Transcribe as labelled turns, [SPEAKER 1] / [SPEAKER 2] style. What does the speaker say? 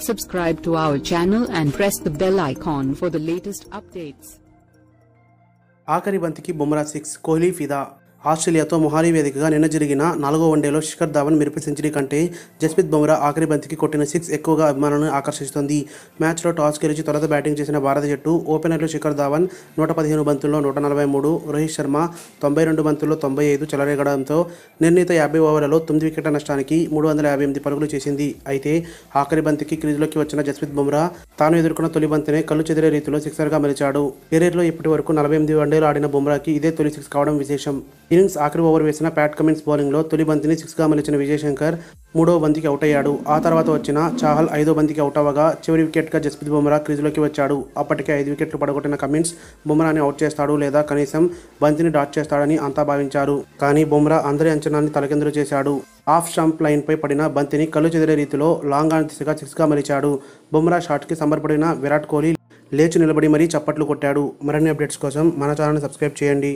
[SPEAKER 1] Subscribe to our channel and press the bell icon for the latest updates.
[SPEAKER 2] आखिरी बनती की Bumrah six Kohli ఆస్ట్రేలియాతో మొహాలీ వేదికగా నిన్న జరిగిన నాలుగో వన్డేలో శిఖర్ ధావన్ మెరుపు సెంచరీ కంటే జస్ప్రీత్ బుమ్రా ఆఖరి బంతికి కొట్టిన సిక్స్ ఎక్కువగా అభిమానులను ఆకర్షిస్తుంది. మ్యాచ్లో టాస్ గెలిచి తొలత బ్యాటింగ్ చేసిన భారత జట్టు ఓపెనర్లు శిఖర్ ధావన్ నూట పదిహేను బంతుల్లో నూట నలభై మూడు రోహిత్ శర్మ తొంభై రెండు బంతుల్లో తొంభై ఐదు చెలరేగడంతో నిర్ణీత యాభై ఓవర్లలో తొమ్మిది వికెట్ల నష్టానికి మూడు వందల యాభై ఎనిమిది పరుగులు చేసింది. అయితే ఆఖరి బంతికి క్రీజులోకి వచ్చిన జస్ప్రీత్ బుమ్రా తాను ఎదుర్కొన్న తొలి బంతినే కళ్ళు చెదిరే రీతిలో సిక్సర్గా మలిచాడు. కెరీర్లో ఇప్పటి వరకు నలభై ఎనిమిది వన్డేలు ఆడిన బుమ్రాకి ఇదే తొలి సిక్స్ కావడం విశేషం. ఇన్నింగ్స్ ఆఖరి ఓవర్ వేసిన ప్యాట్ కమిన్స్ బౌలింగ్లో తొలి బంతిని సిక్స్గా మలిచిన విజయశంకర్ మూడో బంతికి అవుట్ అయ్యాడు. ఆ తర్వాత వచ్చిన చాహల్ ఐదో బంతికి అవుట్ అవ్వగా చివరి వికెట్గా జస్ప్రీత్ బుమ్రా క్రీజులోకి వచ్చాడు. అప్పటికే ఐదు వికెట్లు పడగొట్టిన కమిన్స్ బుమ్రాని అవుట్ చేస్తాడు లేదా కనీసం బంతిని డాట్ చేస్తాడని అంతా భావించారు. కానీ బుమ్రా అందరి అంచనాన్ని తలకిందులు చేశాడు. ఆఫ్ స్టంప్ లైన్పై పడిన బంతిని కళ్ళు చెదిరే రీతిలో లాంగ్ ఆన్ దిశగా సిక్స్గా మలిచాడు. బుమ్రా షాట్కి సమర్పడిన విరాట్ కోహ్లీ లేచి నిలబడి మరీ చప్పట్లు కొట్టాడు. మరిన్ని అప్డేట్స్ కోసం మన ఛానల్ని సబ్స్క్రైబ్ చేయండి.